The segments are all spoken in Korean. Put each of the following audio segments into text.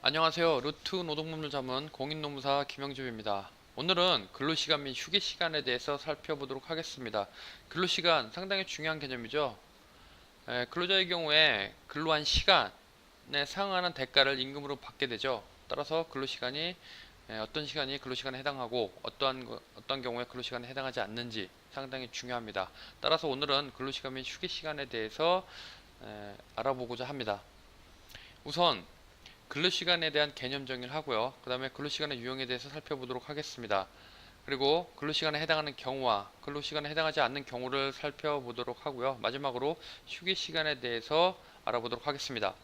안녕하세요. 루트 노동법률 자문 공인노무사 김영집입니다. 오늘은 근로시간 및 휴게시간에 대해서 살펴보도록 하겠습니다. 근로시간 상당히 중요한 개념이죠. 에, 근로자의 경우에 근로한 시간에 상응하는 대가를 임금으로 받게 되죠. 따라서 근로시간이 에, 어떤 시간이 근로시간에 해당하고 어떠한, 거- 어떤 경우에 근로시간에 해당하지 않는지 상당히 중요합니다. 따라서 오늘은 근로시간 및 휴게시간에 대해서 에, 알아보고자 합니다. 우선 근로시간에 대한 개념 정의를 하고요. 그 다음에 근로시간의 유형에 대해서 살펴보도록 하겠습니다. 그리고 근로시간에 해당하는 경우와 근로시간에 해당하지 않는 경우를 살펴보도록 하고요. 마지막으로 휴게시간에 대해서 알아보도록 하겠습니다.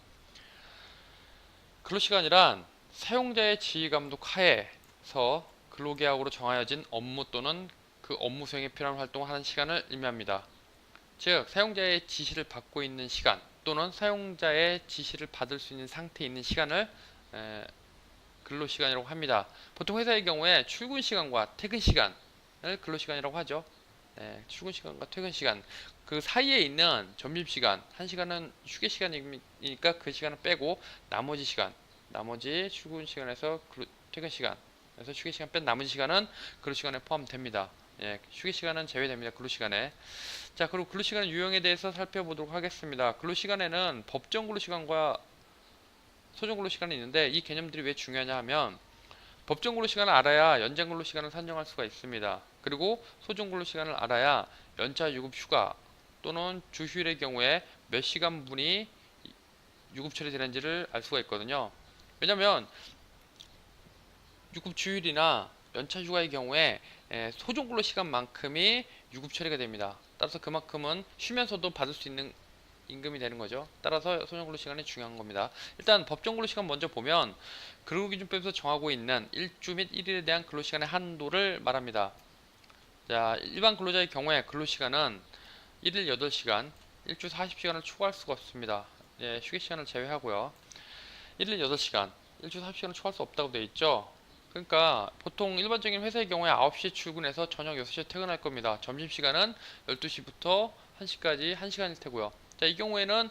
근로시간이란 사용자의 지휘감독 하에서 근로계약으로 정하여진 업무 또는 그 업무 수행에 필요한 활동을 하는 시간을 의미합니다. 즉, 사용자의 지시를 받고 있는 시간 또는 사용자의 지시를 받을 수 있는 상태에 있는 시간을 에, 근로시간이라고 합니다. 보통 회사의 경우에 출근 시간과 퇴근 시간을 근로시간이라고 하죠. 네, 출근 시간과 퇴근 시간 그 사이에 있는 점심 시간 한 시간은 휴게 시간이니까 그 시간을 빼고 나머지 시간 나머지 출근 시간에서 근로- 퇴근 시간에서 휴게 시간 뺀 나머지 시간은 근로 시간에 포함됩니다. 예, 휴게 시간은 제외됩니다. 근로 시간에 자, 그리고 근로 시간 유형에 대해서 살펴보도록 하겠습니다. 근로 시간에는 법정 근로 시간과 소정 근로 시간이 있는데 이 개념들이 왜 중요하냐 하면 법정 근로 시간을 알아야 연장 근로 시간을 산정할 수가 있습니다. 그리고 소정 근로 시간을 알아야 연차 유급 휴가 또는 주휴일의 경우에 몇 시간분이 유급 처리되는지를 알 수가 있거든요. 왜냐면 유급 주휴일이나 연차 휴가의 경우에 에, 소정 근로 시간만큼이 유급 처리가 됩니다. 따라서 그만큼은 쉬면서도 받을 수 있는 임금이 되는 거죠. 따라서 소정 근로 시간이 중요한 겁니다. 일단 법정 근로 시간 먼저 보면 근로기준법에서 정하고 있는 일주 및 일일에 대한 근로 시간의 한도를 말합니다. 자, 일반 근로자의 경우에 근로 시간은 일일 8시간, 일주 40시간을 초과할 수가 없습니다. 예, 휴게 시간을 제외하고요. 일일 8시간, 일주 40시간을 초과할 수 없다고 되어 있죠. 그러니까 보통 일반적인 회사의 경우에 9시에 출근해서 저녁 6시에 퇴근할 겁니다. 점심시간은 12시부터 1시까지 1시간일 테고요. 자, 이 경우에는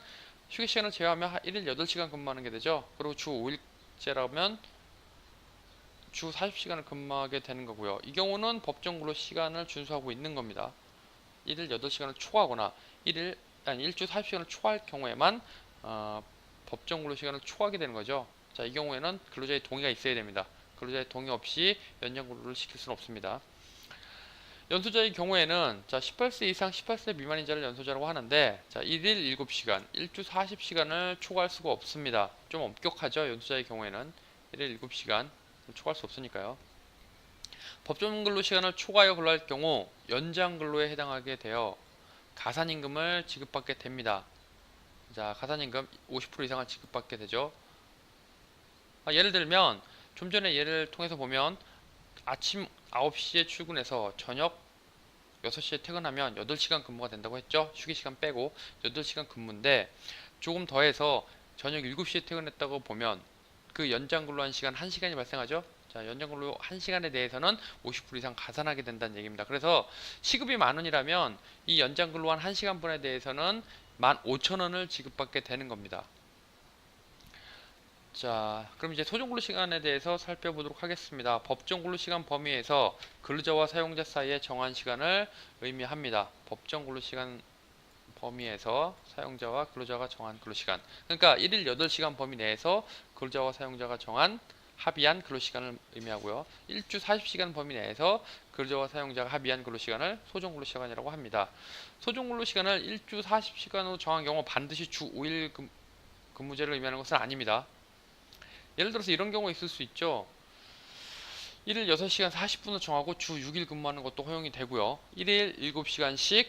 휴게 시간을 제외하면 한 1일 8시간 근무하는 게 되죠. 그리고 주 5일째라면 주 40시간을 근무하게 되는 거고요. 이 경우는 법정 근로 시간을 준수하고 있는 겁니다. 1일 8시간을 초과하거나 1일 아니 일주 40시간을 초과할 경우에만 어, 법정 근로 시간을 초과하게 되는 거죠. 자, 이 경우에는 근로자의 동의가 있어야 됩니다. 근로자의 동의 없이 연장 근로를 시킬 수는 없습니다. 연소자의 경우에는 자 18세 이상 18세 미만인 자를 연소자라고 하는데 자 1일 7시간, 일주 40시간을 초과할 수가 없습니다. 좀 엄격하죠. 연소자의 경우에는 1일 7시간 초과할 수 없으니까요. 법정 근로 시간을 초과하여 근로할 경우 연장 근로에 해당하게 되어 가산임금을 지급받게 됩니다. 자, 가산임금 50% 이상을 지급받게 되죠. 아, 예를 들면 좀 전에 예를 통해서 보면 아침 9시에 출근해서 저녁 6시에 퇴근하면 8시간 근무가 된다고 했죠. 휴게 시간 빼고 8시간 근무인데 조금 더해서 저녁 7시에 퇴근했다고 보면 그 연장 근로한 시간 1시간이 발생하죠. 자, 연장 근로 1시간에 대해서는 50% 이상 가산하게 된다는 얘기입니다. 그래서 시급이 만 원이라면 이 연장 근로한 1시간분에 대해서는 15,000원을 지급받게 되는 겁니다. 자, 그럼 이제 소정 근로 시간에 대해서 살펴보도록 하겠습니다. 법정 근로 시간 범위에서 근로자와 사용자 사이의 정한 시간을 의미합니다. 법정 근로 시간 범위에서 사용자와 근로자가 정한 근로 시간. 그러니까 1일 8시간 범위 내에서 근로자와 사용자가 정한 합의한 근로 시간을 의미하고요. 일주 40시간 범위 내에서 근로자와 사용자가 합의한 근로 시간을 소정 근로 시간이라고 합니다. 소정 근로 시간을 일주 40시간으로 정한 경우 반드시 주 5일 근- 근무제를 의미하는 것은 아닙니다. 예를 들어서 이런 경우가 있을 수 있죠. 1일 6시간 40분을 정하고 주 6일 근무하는 것도 허용이 되고요. 1일 7시간씩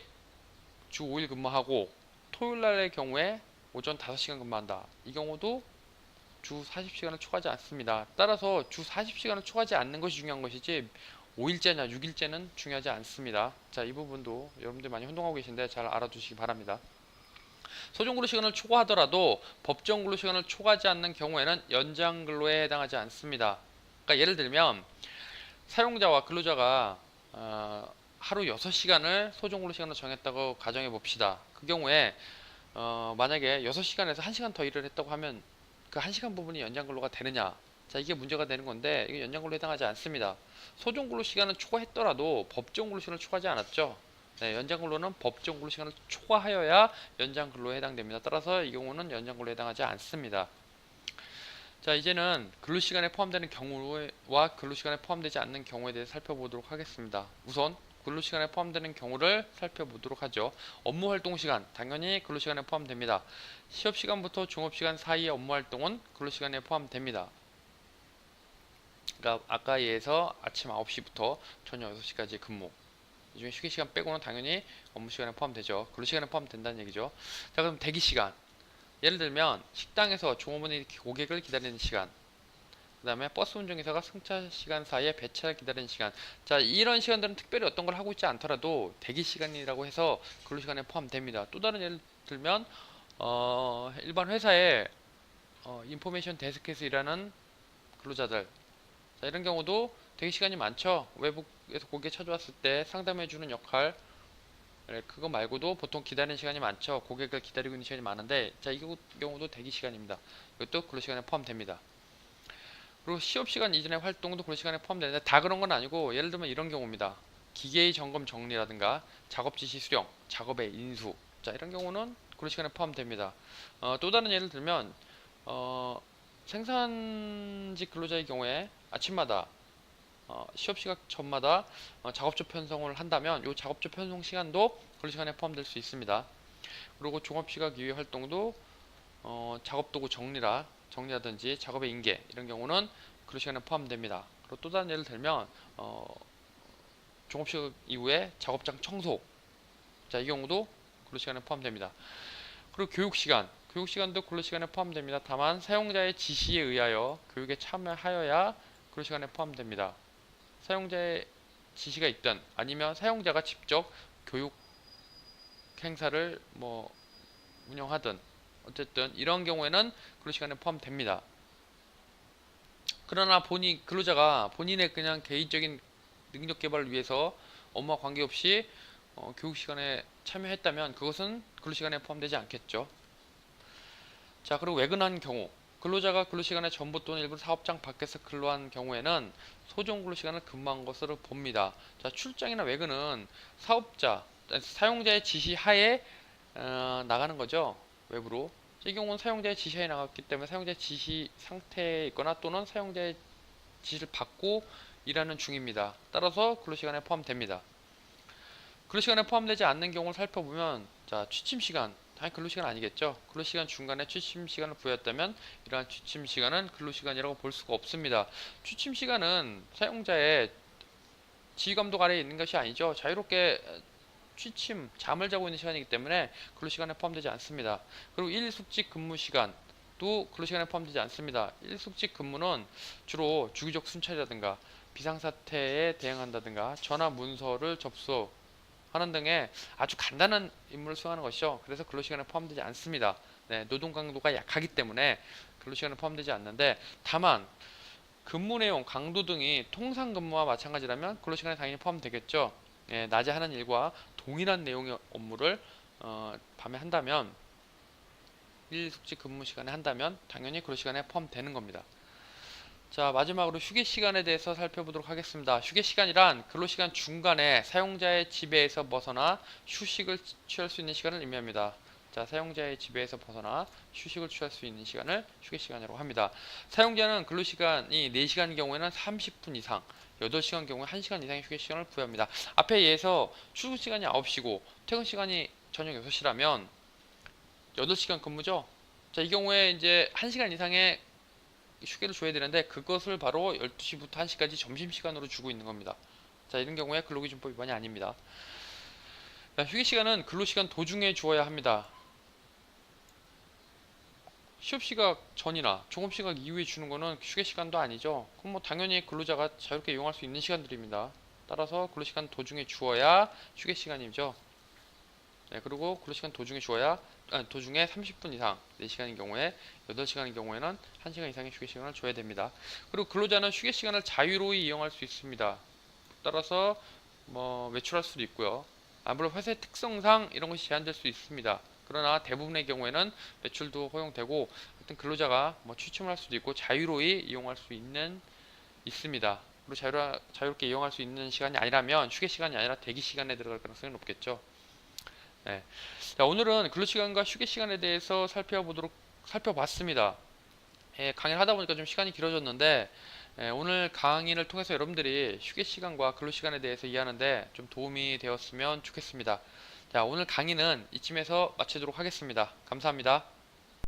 주 5일 근무하고 토요일 날의 경우에 오전 5시간 근무한다. 이 경우도 주 40시간을 초과하지 않습니다. 따라서 주 40시간을 초과하지 않는 것이 중요한 것이지 5일째냐 6일째는 중요하지 않습니다. 자, 이 부분도 여러분들 많이 혼동하고 계신데 잘 알아두시기 바랍니다. 소정 근로 시간을 초과하더라도 법정 근로 시간을 초과하지 않는 경우에는 연장 근로에 해당하지 않습니다. 그러니까 예를 들면 사용자와 근로자가 어, 하루 6시간을 소정 근로 시간으로 정했다고 가정해 봅시다. 그 경우에 어, 만약에 6시간에서 1시간 더 일을 했다고 하면 그 1시간 부분이 연장 근로가 되느냐 자 이게 문제가 되는 건데 이게 연장 근로에 해당하지 않습니다 소정 근로 시간은 초과했더라도 법정 근로 시간을 초과하지 않았죠 네, 연장 근로는 법정 근로 시간을 초과하여야 연장 근로에 해당됩니다. 따라서 이 경우는 연장 근로에 해당하지 않습니다. 자 이제는 근로 시간에 포함되는 경우와 근로 시간에 포함되지 않는 경우에 대해 살펴보도록 하겠습니다. 우선 근로 시간에 포함되는 경우를 살펴보도록 하죠. 업무 활동 시간 당연히 근로 시간에 포함됩니다. 시업 시간부터 종업 시간 사이의 업무 활동은 근로 시간에 포함됩니다. 그러니까 아까 예에서 아침 9시부터 저녁 6시까지 근무. 이 중에 휴게 시간 빼고는 당연히 업무 시간에 포함되죠. 근로 시간에 포함된다는 얘기죠. 자, 그럼 대기 시간. 예를 들면 식당에서 종업원이 고객을 기다리는 시간. 그 다음에 버스 운전기사가 승차 시간 사이에 배차를 기다리는 시간. 자, 이런 시간들은 특별히 어떤 걸 하고 있지 않더라도 대기 시간이라고 해서 근로 시간에 포함됩니다. 또 다른 예를 들면 어, 일반 회사에 어, 인포메이션 데스크에서 일하는 근로자들 자, 이런 경우도 대기 시간이 많죠 외국 에서 고객 찾아왔을 때 상담해주는 역할 네, 그거 말고도 보통 기다리는 시간이 많죠. 고객을 기다리고 있는 시간이 많은데 자, 이 경우- 경우도 대기 시간입니다. 이것도 근로 시간에 포함됩니다. 그리고 시업 시간 이전의 활동도 근로 시간에 포함되는데 다 그런 건 아니고 예를 들면 이런 경우입니다. 기계의 점검 정리라든가 작업 지시 수령 작업의 인수 자 이런 경우는 근로 시간에 포함됩니다. 어, 또 다른 예를 들면 어, 생산직 근로자의 경우에 아침마다 어, 시업 시각 전마다 어, 작업조 편성을 한다면 이 작업조 편성 시간도 근로 시간에 포함될 수 있습니다. 그리고 종합 시각 이외 활동도 어, 작업 도구 정리라 정리하든지 작업의 인계 이런 경우는 근로 시간에 포함됩니다. 그리고 또 다른 예를 들면 어, 종합 시각 이후에 작업장 청소 자 이 경우도 근로 시간에 포함됩니다. 그리고 교육 시간, 교육 시간도 근로 시간에 포함됩니다. 다만 사용자의 지시에 의하여 교육에 참여하여야 근로 시간에 포함됩니다. 사용자의 지시가 있든 아니면 사용자가 직접 교육 행사를 뭐 운영하든 어쨌든 이런 경우에는 근로 시간에 포함됩니다. 그러나 본인 근로자가 본인의 그냥 개인적인 능력 개발을 위해서 업무와 관계없이 어, 교육 시간에 참여했다면 그것은 근로 시간에 포함되지 않겠죠. 자, 그리고 외근한 경우 근로자가 근로 시간에 전부 또는 일부 사업장 밖에서 근로한 경우에는 소정 근로 시간을 근무한 것으로 봅니다. 자, 출장이나 외근은 사업자, 사용자의 지시 하에 어, 나가는 거죠. 외부로. 이 경우는 사용자의 지시하에 나갔기 때문에 사용자의 지시 상태에 있거나 또는 사용자의 지시를 받고 일하는 중입니다. 따라서 근로 시간에 포함됩니다. 근로 시간에 포함되지 않는 경우를 살펴보면 자 취침 시간 당연히 근로 시간 아니겠죠? 근로 시간 중간에 취침 시간을 부여했다면 이러한 취침 시간은 근로 시간이라고 볼 수가 없습니다. 취침 시간은 사용자의 지휘 감독 아래에 있는 것이 아니죠. 자유롭게 취침 잠을 자고 있는 시간이기 때문에 근로 시간에 포함되지 않습니다. 그리고 일숙직 근무 시간 도 근로 시간에 포함되지 않습니다. 일숙직 근무는 주로 주기적 순찰이라든가 비상사태에 대응한다든가 전화 문서를 접수 하는 등의 아주 간단한 임무를 수행하는 것이죠. 그래서 근로시간에 포함되지 않습니다. 네, 노동 강도가 약하기 때문에 근로시간에 포함되지 않는데 다만 근무 내용, 강도 등이 통상 근무와 마찬가지라면 근로시간에 당연히 포함되겠죠. 예, 낮에 하는 일과 동일한 내용의 업무를 어, 밤에 한다면 일 숙직 근무 시간에 한다면 당연히 근로시간에 포함되는 겁니다. 자 마지막으로 휴게 시간에 대해서 살펴보도록 하겠습니다. 휴게 시간이란 근로 시간 중간에 사용자의 지배에서 벗어나 휴식을 취할 수 있는 시간을 의미합니다. 자 사용자의 지배에서 벗어나 휴식을 취할 수 있는 시간을 휴게 시간이라고 합니다. 사용자는 근로 시간이 4시간 경우에는 30분 이상 8시간 경우에 1시간 이상의 휴게 시간을 부여합니다. 앞에 예에서 출근 시간이 9시고 퇴근 시간이 저녁 6시라면 8시간 근무죠. 자, 이 경우에 이제 1시간 이상의 휴게를 줘야 되는데 그것을 바로 12시부터 1시까지 점심시간으로 주고 있는 겁니다. 자, 이런 경우에 근로기준법 위반이 아닙니다. 자, 휴게 시간은 근로시간 도중에 주어야 합니다. 시업시각 전이나 종업시각 이후에 주는 거는 휴게 시간도 아니죠. 그럼 뭐 당연히 근로자가 자유롭게 이용할 수 있는 시간들입니다. 따라서 근로시간 도중에 주어야 휴게 시간이죠. 네, 그리고 근로시간 도중에 주어야 아, 도중에 30분 이상 4시간인 경우에 8시간인 경우에는 1시간 이상의 휴게 시간을 줘야 됩니다. 그리고 근로자는 휴게 시간을 자유로이 이용할 수 있습니다. 따라서 뭐 외출할 수도 있고요. 아무래도 회사의 특성상 이런 것이 제한될 수 있습니다. 그러나 대부분의 경우에는 매출도 허용되고 하여튼 근로자가 뭐 취침을 할 수도 있고 자유로이 이용할 수 있는 있습니다. 그리고 자유롭게 이용할 수 있는 시간이 아니라면 휴게 시간이 아니라 대기 시간에 들어갈 가능성이 높겠죠. 네. 자, 오늘은 근로 시간과 휴게 시간에 대해서 살펴보도록 살펴봤습니다. 예, 강의를 하다 보니까 좀 시간이 길어졌는데 예, 오늘 강의를 통해서 여러분들이 휴게 시간과 근로 시간에 대해서 이해하는데 좀 도움이 되었으면 좋겠습니다. 자, 오늘 강의는 이쯤에서 마치도록 하겠습니다. 감사합니다.